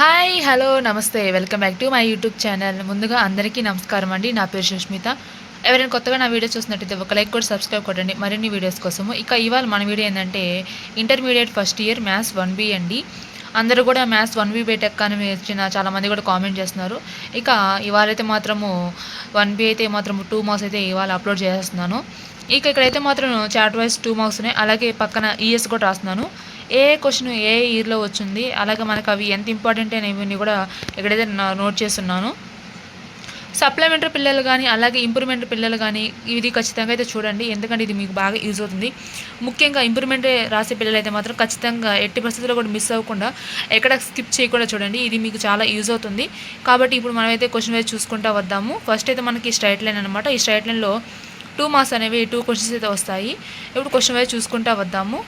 Hi hello namaste. Welcome back to my YouTube channel. ముందుగా అందరికీ నమస్కారం అండి. నా పేరు సుష్మిత. ఎవరైనా కొత్తగా నా వీడియో చూసినట్టయితే ఒక లైక్ కూడా సబ్స్క్రైబ్ కొట్టండి మరిన్ని వీడియోస్ కోసము. ఇక ఇవాళ మన వీడియో ఏంటంటే intermediate first year maths one B అండి. అందరూ కూడా మ్యాథ్స్ వన్ బి బీటెక్ అని వచ్చిన చాలామంది కూడా కామెంట్ చేస్తున్నారు. ఇక ఇవాళ అయితే మాత్రము వన్ బి అయితే మాత్రం టూ మార్క్స్ అయితే ఇవాళ అప్లోడ్ చేస్తున్నాను ఇక ఇక్కడైతే మాత్రం చాట్ వైజ్ టూ మార్క్స్ ఉన్నాయి. అలాగే పక్కన ఈఎస్ కూడా రాస్తున్నాను. ఏ క్వశ్చన్ ఏ ఇయర్లో వచ్చింది? అలాగే మనకు అవి ఎంత ఇంపార్టెంట్ అనేవి కూడా ఇక్కడైతే నోట్ చేస్తున్నాను. సప్లిమెంటరీ పిల్లలు కానీ అలాగే ఇంప్రూవ్మెంట్ పిల్లలు కానీ ఇది ఖచ్చితంగా అయితే చూడండి. ఎందుకంటే ఇది మీకు బాగా యూజ్ అవుతుంది. ముఖ్యంగా ఇంప్రూవ్మెంట్ రాసే పిల్లలు అయితే మాత్రం ఖచ్చితంగా ఎట్టి పరిస్థితుల్లో కూడా మిస్ అవ్వకుండా ఎక్కడ స్కిప్ చేయకుండా చూడండి. ఇది మీకు చాలా యూజ్ అవుతుంది. కాబట్టి ఇప్పుడు మనమైతే క్వశ్చన్ వైజ్ చూసుకుంటా వద్దాము. ఫస్ట్ అయితే మనకి స్ట్రైట్ లైన్ అనమాట ఈ స్ట్రైట్ లైన్లో టూ మార్క్స్ అనేవి టూ క్వశ్చన్స్ అయితే వస్తాయి. ఇప్పుడు క్వశ్చన్ వైజ్ చూసుకుంటా వద్దాము.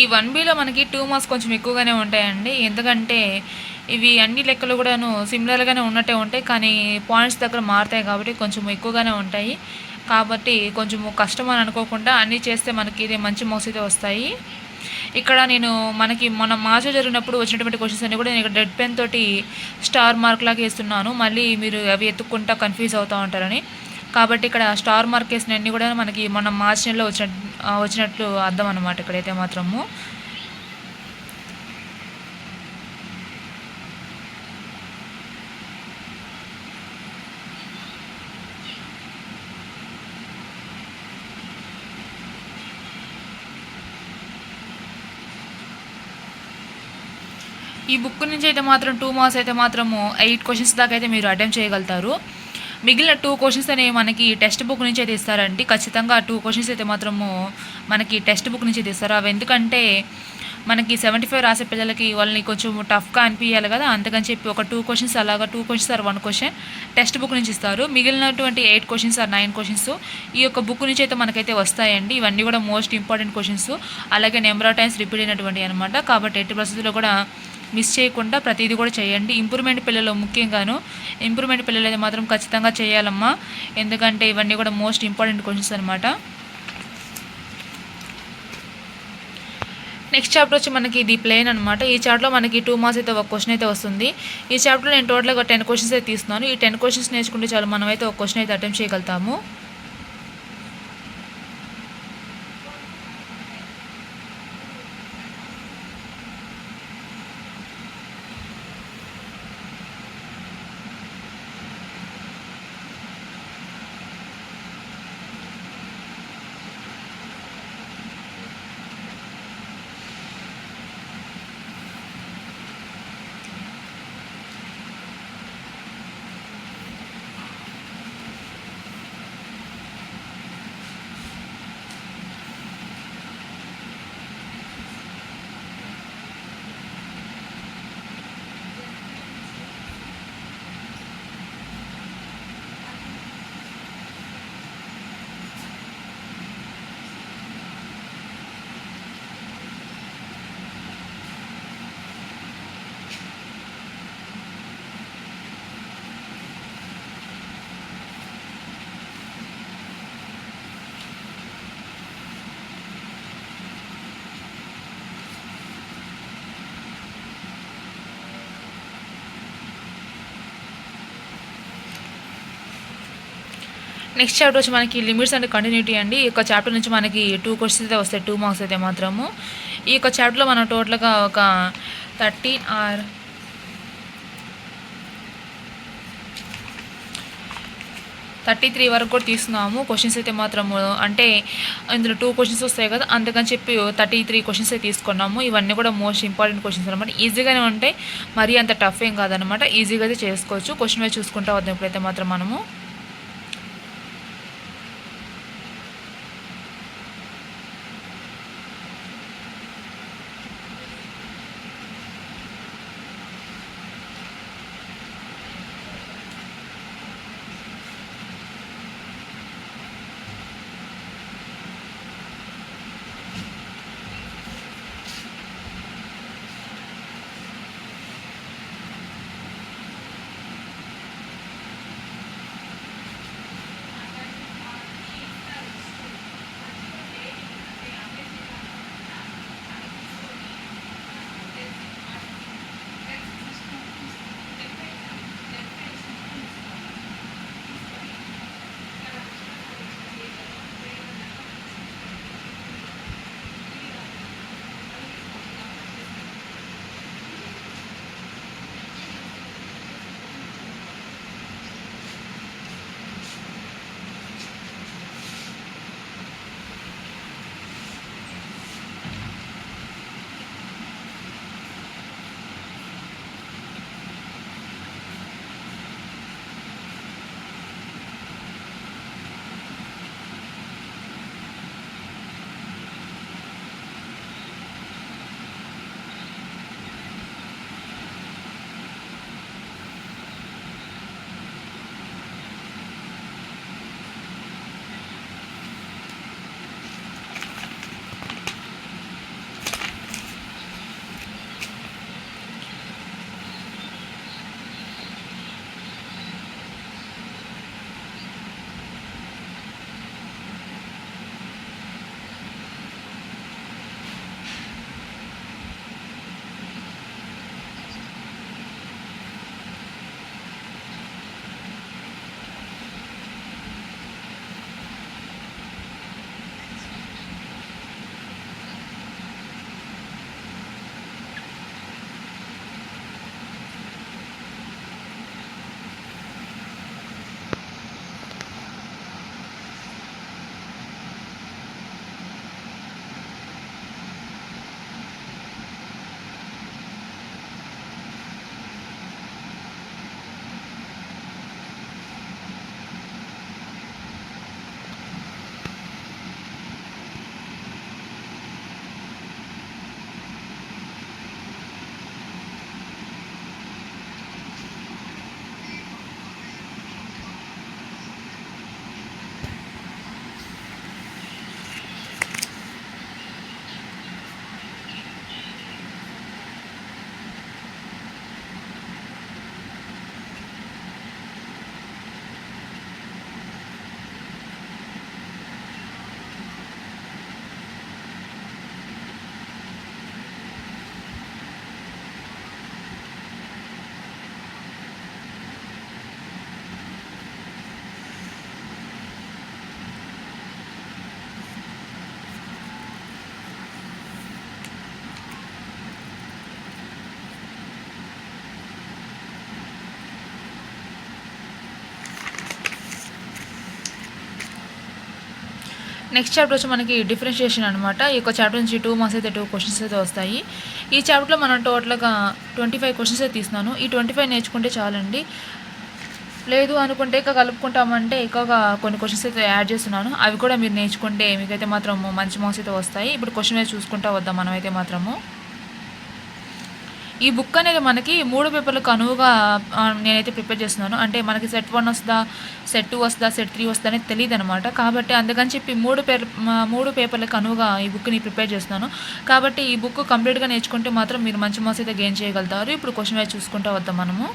ఈ వన్ బీలో మనకి టూ మార్క్స్ కొంచెం ఎక్కువగానే ఉంటాయండి. ఎందుకంటే ఇవి అన్ని లెక్కలు కూడాను సిమిలర్గానే ఉన్నట్టే ఉంటాయి. కానీ పాయింట్స్ దగ్గర మారుతాయి కాబట్టి కొంచెం ఎక్కువగానే ఉంటాయి. కాబట్టి కొంచెం కష్టం అని అనుకోకుండా అన్నీ చేస్తే మనకి ఇది మంచి మార్క్స్ అయితే వస్తాయి. ఇక్కడ నేను మనకి మన మార్చ్ జరిగినప్పుడు వచ్చినటువంటి క్వశ్చన్స్ అన్ని కూడా నేను ఇక్కడ డెడ్ పెన్ తోటి స్టార్ మార్క్ లాగా వేస్తున్నాను. మళ్ళీ మీరు అవి ఎత్తుక్కుంటా కన్ఫ్యూజ్ అవుతూ ఉంటారని. కాబట్టి ఇక్కడ స్టార్ మార్క్ వేసిన అన్ని కూడా మనకి మనం మార్చ్ నెలలో వచ్చిన వచ్చినట్లు అర్థం అనమాట ఇక్కడైతే మాత్రము. ఈ బుక్ నుంచి అయితే మాత్రం టూ మార్క్స్ అయితే మాత్రము ఎయిట్ క్వశ్చన్స్ దాకా అయితే మీరు అటెంప్ట్ చేయగలుగుతారు. మిగిలిన టూ క్వశ్చన్స్ అనేవి మనకి టెక్స్ట్ బుక్ నుంచి అయితే ఇస్తారండి ఖచ్చితంగా టూ క్వశ్చన్స్ అయితే మాత్రము మనకి టెక్స్ట్ బుక్ నుంచి అయితే ఇస్తారు అవి ఎందుకంటే మనకి సెవెంటీ ఫైవ్ రాసే పిల్లలకి వాళ్ళని కొంచెం టఫ్గా అనిపించాలి కదా. అందుకని చెప్పి ఒక టూ క్వశ్చన్స్ అలాగా two questions or one question text book నుంచి ఇస్తారు. మిగిలినటువంటి eight questions or nine questions ఈ యొక్క బుక్ నుంచి అయితే మనకైతే వస్తాయండి. ఇవన్నీ కూడా మోస్ట్ ఇంపార్టెంట్ క్వశ్చన్స్ అలాగే నెంబర్ ఆఫ్ టైమ్స్ రిపీట్ అయినటువంటి అనమాట కాబట్టి ఎట్టి పరిస్థితుల్లో కూడా మిస్ చేయకుండా ప్రతిదీ కూడా చేయండి. ఇంప్రూవ్మెంట్ పిల్లలు ముఖ్యంగాను ఇంప్రూవ్మెంట్ పిల్లలు అయితే మాత్రం ఖచ్చితంగా చేయాలమ్మా. ఎందుకంటే ఇవన్నీ కూడా మోస్ట్ ఇంపార్టెంట్ క్వశ్చన్స్ అనమాట నెక్స్ట్ చాప్టర్ వచ్చి మనకి ఇది ప్లేన్ అనమాట ఈ చాప్టర్లో మనకి టూ మార్క్స్ అయితే ఒక క్వశ్చన్ అయితే వస్తుంది. ఈ చాప్టర్లో నేను టోటల్గా టెన్ క్వశ్చన్స్ అయితే తీస్తున్నాను. ఈ టెన్ క్వశ్చన్స్ నేర్చుకుంటే చాలు మనం అయితే ఒక క్వశ్చన్ అయితే అటెంప్ట్ చేయగలుగుతాము. నెక్స్ట్ చాప్టర్ వచ్చి మనకి లిమిట్స్ అండ్ కంటిన్యూటీ అండి. ఈ యొక్క చాప్టర్ నుంచి మనకి టూ క్వశ్చన్స్ అయితే వస్తాయి. టూ మార్క్స్ అయితే మాత్రము. ఈ యొక్క చాప్టర్లో మనం టోటల్గా ఒక థర్టీన్ ఆర్ థర్టీ త్రీ వరకు కూడా తీసుకున్నాము. క్వశ్చన్స్ అయితే మాత్రము. అంటే ఇందులో టూ క్వశ్చన్స్ వస్తాయి కదా. అందుకని చెప్పి థర్టీ త్రీ క్వశ్చన్స్ అయితే తీసుకున్నాము. ఇవన్నీ కూడా మోస్ట్ ఇంపార్టెంట్ క్వశ్చన్స్ అనమాట ఈజీగానే ఉంటాయి. మరీ అంత టఫ్ ఏం కాదనమాట ఈజీగా అయితే చేసుకోవచ్చు. క్వశ్చన్ వైజ్ చూసుకుంటా వద్దాం ఇప్పుడైతే మాత్రం మనము. నెక్స్ట్ చాప్టర్ వచ్చి మనకి డిఫరెన్షియేషన్ అనమాట ఈ యొక్క చాప్టర్ నుంచి టూ మార్క్స్ అయితే టూ క్వశ్చన్స్ అయితే వస్తాయి. ఈ చాప్టర్లో మనం టోటల్గా ట్వంటీ ఫైవ్ క్వశ్చన్స్ అయితే తీస్తున్నాను. ఈ ట్వంటీ ఫైవ్ నేర్చుకుంటే చాలండి. లేదు అనుకుంటే ఇక కలుపుకుంటామంటే ఎక్కువగా కొన్ని క్వశ్చన్స్ అయితే యాడ్ చేస్తున్నాను. అవి కూడా మీరు నేర్చుకుంటే మీకైతే మాత్రం మంచి మార్క్స్ అయితే వస్తాయి. ఇప్పుడు క్వశ్చన్ అయితే చూసుకుంటా వద్దాం మనమైతే మాత్రము. ఈ బుక్ అనేది మనకి మూడు పేపర్లకు అనువుగా నేనైతే ప్రిపేర్ చేస్తున్నాను. అంటే మనకి సెట్ వన్ వస్తుందా సెట్ టూ వస్తుందా సెట్ త్రీ వస్తుందా అనేది తెలియదు అనమాట కాబట్టి అందుకని చెప్పి మూడు పేర్ మూడు పేపర్లకు అనువుగా ఈ బుక్ని ప్రిపేర్ చేస్తున్నాను. కాబట్టి ఈ బుక్ కంప్లీట్గా నేర్చుకుంటే మాత్రం మీరు మంచి మార్క్స్ అయితే గెయిన్ చేయగలుగుతారు. ఇప్పుడు క్వశ్చన్ వైజ్ చూసుకుంటా వద్దాం మనము.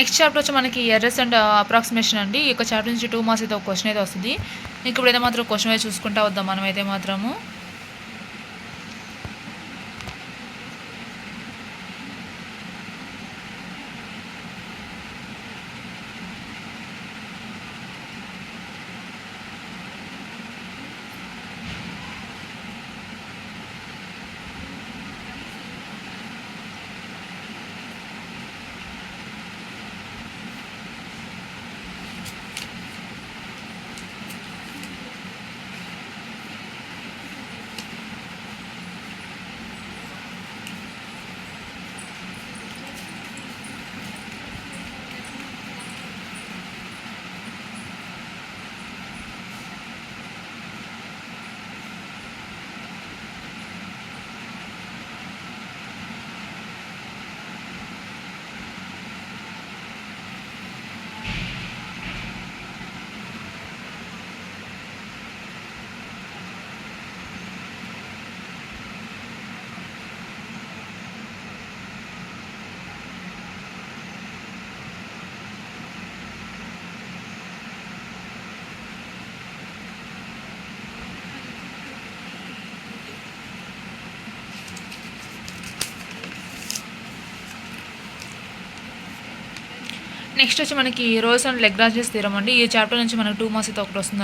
నెక్స్ట్ చాప్టర్ వచ్చి మనకి ఎర్రస్ అండ్ అప్రాక్సిమేషన్ అండి. ఈ యొక్క చాప్టర్ నుంచి టూ మార్క్స్ అయితే ఒక క్వశ్చన్ అయితే వస్తుంది. ఇంక ఇప్పుడైతే మాత్రం క్వశ్చన్ అయితే చూసుకుంటా వద్దాం. మనం అయితే మాత్రము నెక్స్ట్ వచ్చి మనకి రోజ్ అండ్ లెగ్రాజెస్ తీరం అండి. ఈ చాప్టర్ నుంచి మనకు టూ మార్క్స్ అయితే ఒకటి వస్తుంది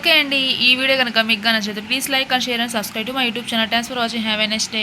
ఓకే అండి ఈ వీడియో కనుక మీకు నచ్చితే please like and share and subscribe to my YouTube channel thanks for watching have a next day